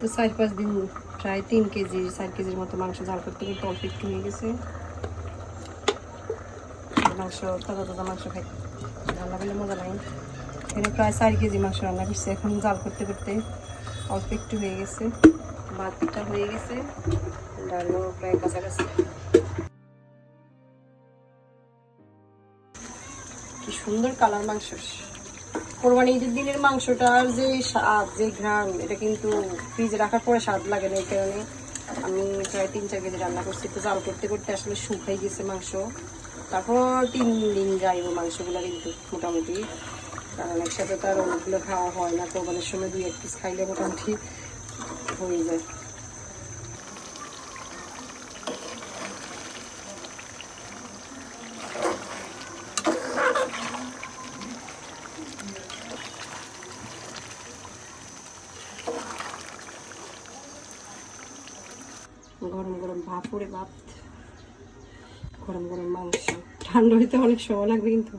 তো চার পাঁচ দিন, প্রায় তিন কেজি, চার কেজির মতো মাংস ঝাল করতে করতে অল্প একটু হয়ে গেছে। মাংস, তাজা তাজা মাংস খাই। রান্না করলে মজা নাই এখানে প্রায় চার কেজি মাংস রান্না করছে এখন জাল করতে করতে। অল্প একটু হয়ে গেছে। ভাতটা হয়ে গেছে। ডালও প্রায় কাছাকাছি। কি সুন্দর কালার মাংস। কোরবানি ঈদের দিনের মাংসটার যে স্বাদ, যে ঘ্রাণ, এটা কিন্তু ফ্রিজে রাখার পরে স্বাদ লাগে না এই কারণে। আমি প্রায় তিন, চার কেজি রান্না করছি তো জাল করতে করতে আসলে শুকাই গেছে মাংস। তারপর তিন দিন যাইব মাংসগুলো কিন্তু মোটামুটি। কারণ একসাথে তো আর অনেকগুলো খাওয়া হয় না, কোরবানির সময় দুই, এক পিস খাইলে মোটামুটি হয়ে যায়। গরম গরম ভাপ করে ভাপ গরম গরম মাংস। ঠান্ডা হইতে অনেক সময় লাগবে কিন্তু।